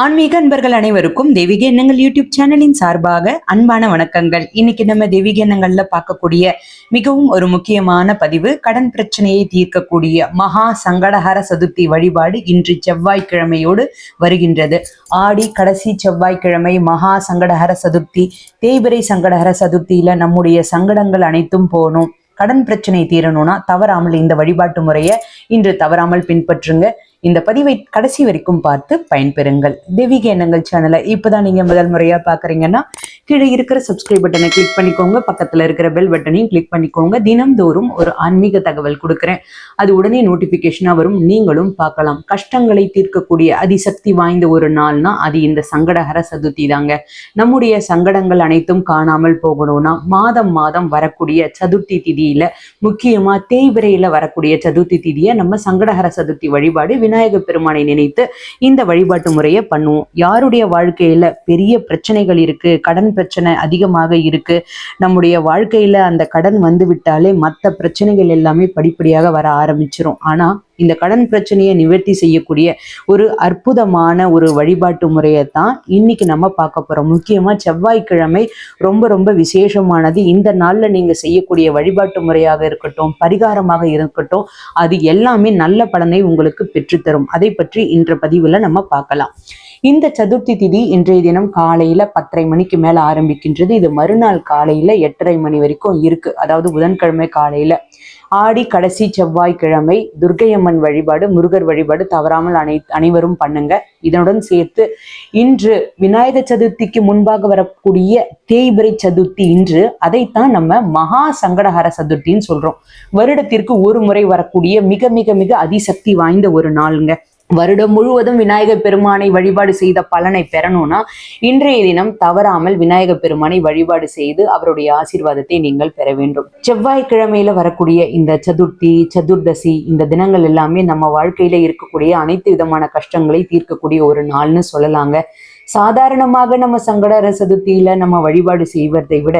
ஆன்மீக அன்பர்கள் அனைவருக்கும் தெய்வீக எண்ணங்கள் யூடியூப் சேனலின் சார்பாக அன்பான வணக்கங்கள். இன்னைக்கு நம்ம தெய்வீக எண்ணங்கள்ல பார்க்கக்கூடிய மிகவும் ஒரு முக்கியமான பதிவு கடன் பிரச்சனையை தீர்க்கக்கூடிய மகா சங்கடஹர சதுர்த்தி வழிபாடு இன்று செவ்வாய்க்கிழமையோடு வருகின்றது. ஆடி கடைசி செவ்வாய்க்கிழமை மகா சங்கடஹர சதுர்த்தி தேய்பிரை சங்கடஹர சதுர்த்தியில நம்முடைய சங்கடங்கள் அனைத்தும் போகணும். கடன் பிரச்சனை தீரணும்னா தவறாமல் இந்த வழிபாட்டு முறையை இன்று தவறாமல் பின்பற்றுங்க. இந்த பதிவை கடைசி வரைக்கும் பார்த்து பயன்பெறுங்கள். தெய்வீக எண்ணங்கள் சேனலை இப்போதான் நீங்க முதல் முறையா பாக்குறீங்கன்னா கீழே இருக்கிற சப்ஸ்கிரைப் பட்டனை கிளிக் பண்ணிக்கோங்க. பக்கத்துல இருக்கிற பெல் பட்டனையும் கிளிக் பண்ணிக்கோங்க. தினம்தோறும் ஒரு ஆன்மீக தகவல் கொடுக்குறேன். அது உடனே நோட்டிபிகேஷனா வரும். நீங்களும் பார்க்கலாம். கஷ்டங்களை தீர்க்கக்கூடிய அதிசக்தி வாய்ந்த ஒரு நாள்னா அது இந்த சங்கடஹர சதுர்த்தி தாங்க. நம்முடைய சங்கடங்கள் அனைத்தும் காணாமல் போகணும்னா மாதம் மாதம் வரக்கூடிய சதுர்த்தி திதியில முக்கியமா தேய்பிரையில வரக்கூடிய சதுர்த்தி திதியை நம்ம சங்கடஹர சதுர்த்தி வழிபாடு விநாயக பெருமானை நினைத்து இந்த வழிபாட்டு முறையை பண்ணுவோம். யாருடைய வாழ்க்கையில பெரிய பிரச்சனைகள் இருக்கு கடன் பிரச்சனை அதிகமாக இருக்கு நம்முடைய வாழ்க்கையில அந்த கடன் வந்து விட்டாலே மற்ற பிரச்சனைகள் எல்லாமே படிப்படியாக வர ஆரம்பிச்சிரும். ஆனா இந்த கடன் பிரச்சனையை நிவர்த்தி செய்யக்கூடிய ஒரு அற்புதமான ஒரு வழிபாட்டு முறையை தான் இன்னைக்கு நம்ம பார்க்க போறோம். முக்கியமா செவ்வாய்க்கிழமை ரொம்ப ரொம்ப விசேஷமானது. இந்த நாள்ல நீங்க செய்யக்கூடிய வழிபாட்டு முறையாக இருக்கட்டும் பரிகாரமாக இருக்கட்டும் அது எல்லாமே நல்ல பலனை உங்களுக்கு பெற்றுத்தரும். அதை பற்றி இன்ற பதிவுல நம்ம பார்க்கலாம். இந்த சதுர்த்தி திதி இன்றைய தினம் காலையில பத்தரை மணிக்கு மேல ஆரம்பிக்கின்றது. இது மறுநாள் காலையில எட்டரை மணி வரைக்கும் இருக்கு. அதாவது புதன்கிழமை காலையில. ஆடி கடைசி செவ்வாய்க்கிழமை துர்க்கையம்மன் வழிபாடு முருகர் வழிபாடு தவறாமல் அனை அனைவரும் பண்ணுங்க. இதனுடன் சேர்த்து இன்று விநாயக சதுர்த்திக்கு முன்பாக வரக்கூடிய தேய்பிரை சதுர்த்தி இன்று அதைத்தான் நம்ம மகா சங்கடஹர சதுர்த்தின்னு சொல்றோம். வருடத்திற்கு ஒரு முறை வரக்கூடிய மிக மிக மிக அதிசக்தி வாய்ந்த ஒரு நாளுங்க. வருடம் முழுவதும் விநாயகர் பெருமானை வழிபாடு செய்த பலனை பெறணும்னா இன்றைய தினம் தவறாமல் விநாயகர் பெருமானை வழிபாடு செய்து அவருடைய ஆசீர்வாதத்தை நீங்கள் பெற வேண்டும். செவ்வாய்க்கிழமையில வரக்கூடிய இந்த சதுர்த்தி சதுர்தசி இந்த தினங்கள் எல்லாமே நம்ம வாழ்க்கையில இருக்கக்கூடிய அனைத்து விதமான கஷ்டங்களை தீர்க்கக்கூடிய ஒரு நாள்னு சொல்லலாங்க. சாதாரணமாக நம்ம சங்கடர சதுர்த்தியில நம்ம வழிபாடு செய்வதை விட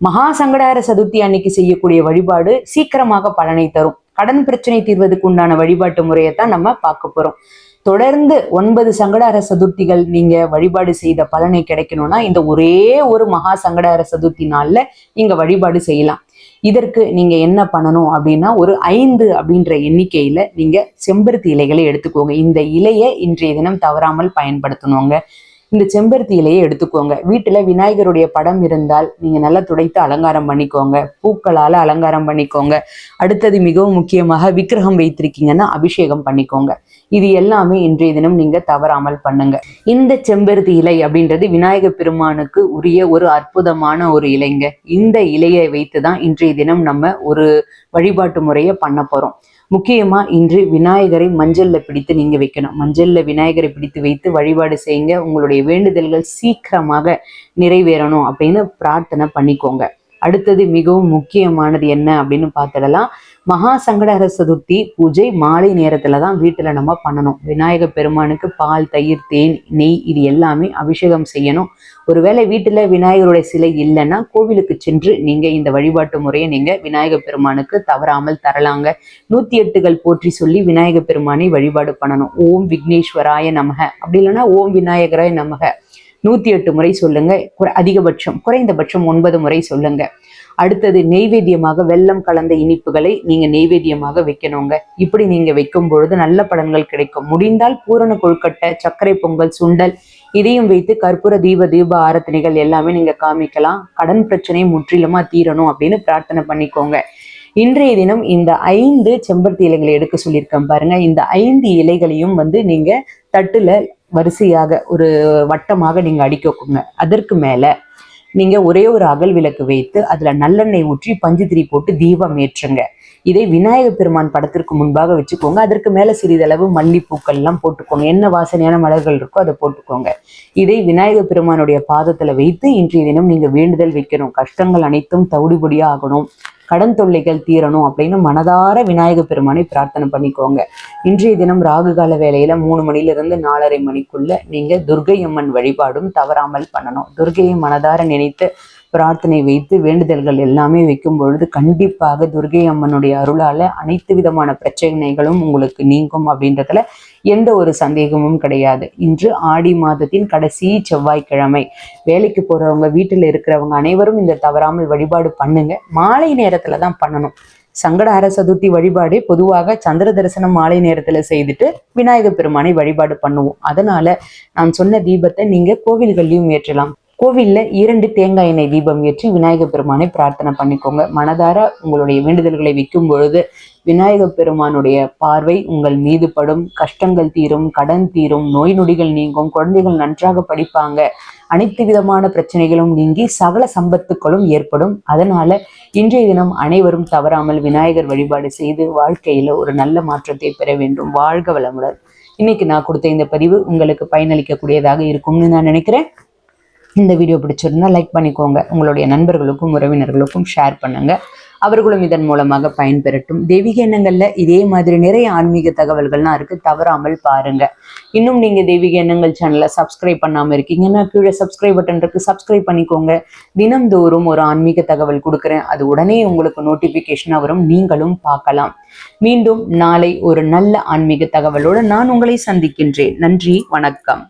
மகா சங்கடார சதுர்த்தி அன்னைக்கு செய்யக்கூடிய வழிபாடு சீக்கிரமாக பலனை தரும். கடன் பிரச்சனை தீர்வதற்கு உண்டான வழிபாட்டு முறையை தான் நம்ம பார்க்க போறோம். தொடர்ந்து ஒன்பது சங்கடஹர சதுர்த்திகள் நீங்க வழிபாடு செய்த பலனை கிடைக்கணும்னா இந்த ஒரே ஒரு மகா சங்கடஹர சதுர்த்தி நாள்ல நீங்க வழிபாடு செய்யலாம். இதற்கு நீங்க என்ன பண்ணணும் அப்படின்னா ஒரு ஐந்து அப்படின்ற எண்ணிக்கையில நீங்க செம்பருத்தி இலைகளை எடுத்துக்கோங்க. இந்த இலையை இன்றைய தினம் தவறாமல் பயன்படுத்தணுங்க. இந்த செம்பருத்தி இலையை எடுத்துக்கோங்க. வீட்டுல விநாயகருடைய படம் இருந்தால் நீங்க நல்லா துடைத்து அலங்காரம் பண்ணிக்கோங்க. பூக்களால அலங்காரம் பண்ணிக்கோங்க. அடுத்தது மிகவும் முக்கியமாக விக்கிரகம் வைத்திருக்கீங்கன்னா அபிஷேகம் பண்ணிக்கோங்க. இது எல்லாமே இன்றைய தினம் நீங்க தவறாமல் பண்ணுங்க. இந்த செம்பருத்தி இலை அப்படின்றது விநாயகர் பெருமானுக்கு உரிய ஒரு அற்புதமான ஒரு இலைங்க. இந்த இலையை வைத்து தான் இன்றைய தினம் நம்ம ஒரு வழிபாட்டு முறையை பண்ண போறோம். முக்கியமா இன்று விநாயகரை மஞ்சள்ல பிடித்து நீங்க வைக்கணும். மஞ்சள்ல விநாயகரை பிடித்து வைத்து வழிபாடு செய்யுங்க. உங்களுடைய வேண்டுதல்கள் சீக்கிரமாக நிறைவேறணும் அப்படின்னு பிரார்த்தனை பண்ணிக்கோங்க. அடுத்தது மிகவும் முக்கியமானது என்ன அப்படின்னு பார்த்துடலாம். மகா சங்கடஹர சதுர்த்தி பூஜை மாலை நேரத்துல தான் வீட்டுல நம்ம பண்ணணும். விநாயக பெருமானுக்கு பால் தயிர் தேன் நெய் இது எல்லாமே அபிஷேகம் செய்யணும். ஒருவேளை வீட்டுல விநாயகருடைய சிலை இல்லைன்னா கோவிலுக்கு சென்று நீங்க இந்த வழிபாட்டு முறையை நீங்க விநாயக பெருமானுக்கு தவறாமல் தரலாங்க. நூத்தி எட்டுகள் போற்றி சொல்லி விநாயக பெருமானை வழிபாடு பண்ணணும். ஓம் விக்னேஸ்வராய நமக. அப்படி இல்லைன்னா ஓம் விநாயகராய நமக. நூத்தி எட்டு முறை சொல்லுங்க. அதிகபட்சம் குறைந்தபட்சம் ஒன்பது முறை சொல்லுங்க. அடுத்தது நெய்வேத்தியமாக வெள்ளம் கலந்த இனிப்புகளை நீங்க நெய்வேத்தியமாக வைக்கணுங்க. இப்படி நீங்க வைக்கும் பொழுது நல்ல பலன்கள் கிடைக்கும். முடிந்தால் பூரண கொழுக்கட்டை சர்க்கரை பொங்கல் சுண்டல் இதையும் வைத்து கற்பூர தீப தீப ஆரத்தனைகள் எல்லாமே நீங்க காமிக்கலாம். கடன் பிரச்சனை முற்றிலுமா தீரணும் அப்படின்னு பிரார்த்தனை பண்ணிக்கோங்க. இன்றைய தினம் இந்த ஐந்து செம்பருத்தி இலைகளை எடுக்க சொல்லியிருக்கேன் பாருங்க. இந்த ஐந்து இலைகளையும் வந்து நீங்க தட்டுல வரிசையாக ஒரு வட்டமாக நீங்க அடுக்கி அதற்கு மேல நீங்க ஒரே ஒரு அகல் விளக்கு வைத்து அதுல நல்லெண்ணெய் ஊற்றி பஞ்சுத்திரி போட்டு தீபம் ஏற்றுங்க. இதை விநாயகர் பெருமான் படத்திற்கு முன்பாக வச்சுக்கோங்க. அதற்கு மேல சிறிதளவு மல்லிப்பூக்கள் எல்லாம் போட்டுக்கோங்க. என்ன வாசனையான மலர்கள் இருக்கோ அதை போட்டுக்கோங்க. இதை விநாயகர் பெருமானுடைய பாதத்துல வைத்து இன்றைய தினம் நீங்க வேண்டுதல் வைக்கணும். கஷ்டங்கள் அனைத்தும் தவிடுபடியா ஆகணும். கடன் தொல்லைகள் தீரணும் அப்படின்னு மனதார விநாயக பெருமானை பிரார்த்தனை பண்ணிக்கோங்க. இன்றைய தினம் ராகு கால வேலையில மூணு மணிலிருந்து நாலரை மணிக்குள்ள நீங்க துர்கை அம்மன் வழிபாடும் தவறாமல் பண்ணணும். துர்கையை மனதார நினைத்து பிரார்த்தனை வைத்து வேண்டுதல்கள் எல்லாமே வைக்கும் பொழுது கண்டிப்பாக துர்கை அம்மனுடைய அருளால அனைத்து விதமான பிரச்சனைகளும் உங்களுக்கு நீங்கும் அப்படின்றதுல எந்த ஒரு சந்தேகமும் கிடையாது. இன்று ஆடி மாதத்தின் கடைசி செவ்வாய்க்கிழமை. வேலைக்கு போறவங்க வீட்டில் இருக்கிறவங்க அனைவரும் இந்த தவறாமல் வழிபாடு பண்ணுங்க. மாலை நேரத்துல தான் பண்ணணும். சங்கடஹர சதுர்த்தி வழிபாடு பொதுவாக சந்திர தரிசனம் மாலை நேரத்துல செய்துட்டு விநாயகர் பெருமானை வழிபாடு பண்ணுவோம். அதனால நான் சொன்ன தீபத்தை நீங்க கோவில்கள்லயும் ஏற்றலாம். கோவில்ல இரண்டு தேங்காய் எண்ணெய் தீபம் ஏற்றி விநாயகர் பெருமானை பிரார்த்தனை பண்ணிக்கோங்க. மனதார உங்களுடைய வேண்டுதல்களை விற்கும் பொழுது விநாயக பெருமானுடைய பார்வை உங்கள் மீது படும். கஷ்டங்கள் தீரும் கடன் தீரும் நோய் நொடிகள் நீங்கும் குழந்தைகள் நன்றாக படிப்பாங்க. அனைத்து விதமான பிரச்சனைகளும் நீங்கி சகல சம்பத்துக்களும் ஏற்படும். அதனால இன்றைய தினம் அனைவரும் தவறாமல் விநாயகர் வழிபாடு செய்து வாழ்க்கையில ஒரு நல்ல மாற்றத்தை பெற வேண்டும். வாழ்க வளமுடன். இன்னைக்கு நான் கொடுத்த இந்த பதிவு உங்களுக்கு பயனளிக்கக்கூடியதாக இருக்கும்னு நான் நினைக்கிறேன். இந்த வீடியோ பிடிச்சிருந்தா லைக் பண்ணிக்கோங்க. உங்களுடைய நண்பர்களுக்கும் உறவினர்களுக்கும் ஷேர் பண்ணுங்க. அவர்களும் இதன் மூலமாக பயன்பெறட்டும். தெய்வீக எண்ணங்கள்ல இதே மாதிரி நிறைய ஆன்மீக தகவல்கள்லாம் இருக்கு. தவறாமல் பாருங்க. இன்னும் நீங்க தெய்வீக எண்ணங்கள் சேனலை சப்ஸ்கிரைப் பண்ணாம இருக்கீங்கன்னா கீழே சப்ஸ்கிரைப் பட்டன் இருக்கு. சப்ஸ்கிரைப் பண்ணிக்கோங்க. தினம்தோறும் ஒரு ஆன்மீக தகவல் கொடுக்குறேன். அது உடனே உங்களுக்கு நோட்டிபிகேஷனாக வரும். நீங்களும் பார்க்கலாம். மீண்டும் நாளை ஒரு நல்ல ஆன்மீக தகவலோடு நான் உங்களை சந்திக்கின்றேன். நன்றி. வணக்கம்.